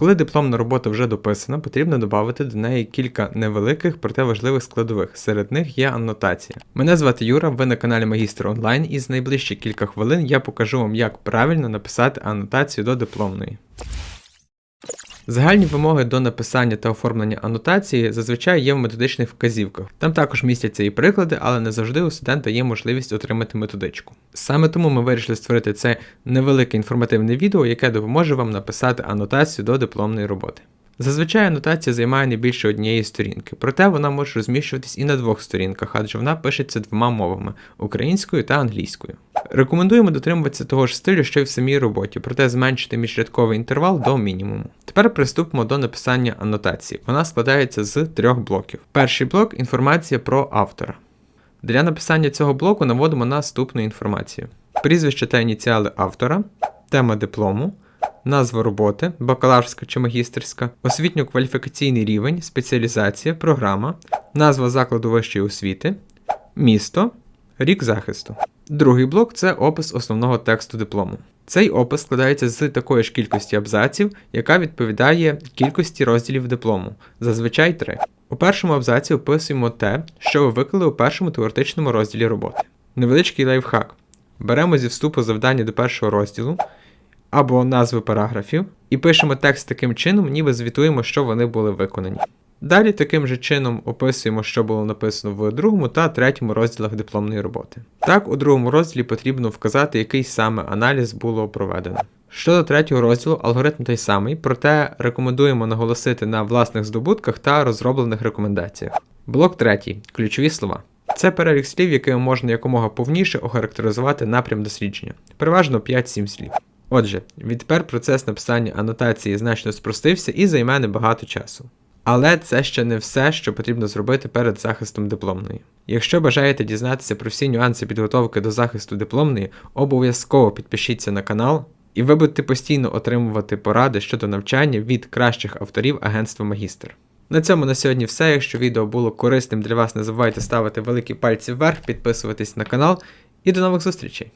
Коли дипломна робота вже дописана, потрібно додати до неї кілька невеликих, проте важливих складових. Серед них є анотація. Мене звати Юра, ви на каналі Магістр Онлайн, і з найближчі кілька хвилин я покажу вам, як правильно написати анотацію до дипломної. Загальні вимоги до написання та оформлення анотації зазвичай є в методичних вказівках. Там також містяться і приклади, але не завжди у студента є можливість отримати методичку. Саме тому ми вирішили створити це невелике інформативне відео, яке допоможе вам написати анотацію до дипломної роботи. Зазвичай анотація займає не більше однієї сторінки, проте вона може розміщуватись і на двох сторінках, адже вона пишеться двома мовами українською та англійською. Рекомендуємо дотримуватися того ж стилю, що й в самій роботі, проте зменшити міжрядковий інтервал до мінімуму. Тепер приступимо до написання анотації. Вона складається з трьох блоків. Перший блок інформація про автора. Для написання цього блоку наводимо наступну інформацію: прізвище та ініціали автора, тема диплому, назва роботи, бакалаврська чи магістерська, освітньо-кваліфікаційний рівень, спеціалізація, програма, назва закладу вищої освіти, місто, рік захисту. Другий блок це опис основного тексту диплому. Цей опис складається з такої ж кількості абзаців, яка відповідає кількості розділів диплому, зазвичай три. У першому абзаці описуємо те, що ви виклали у першому теоретичному розділі роботи. Невеличкий лайфхак. Беремо зі вступу завдання до першого розділу або назви параграфів і пишемо текст таким чином, ніби звітуємо, що вони були виконані. Далі таким же чином описуємо, що було написано в другому та третьому розділах дипломної роботи. Так, у другому розділі потрібно вказати, який саме аналіз було проведено. Щодо третього розділу, алгоритм той самий, проте рекомендуємо наголосити на власних здобутках та розроблених рекомендаціях. Блок третій ключові слова. Це перелік слів, якими можна якомога повніше охарактеризувати напрям дослідження, переважно 5-7 слів. Отже, відтепер процес написання анотації значно спростився і займе небагато часу. Але це ще не все, що потрібно зробити перед захистом дипломної. Якщо бажаєте дізнатися про всі нюанси підготовки до захисту дипломної, обов'язково підпишіться на канал, і ви будете постійно отримувати поради щодо навчання від кращих авторів агентства Магістр. На цьому на сьогодні все. Якщо відео було корисним для вас, не забувайте ставити великі пальці вверх, підписуватись на канал і до нових зустрічей!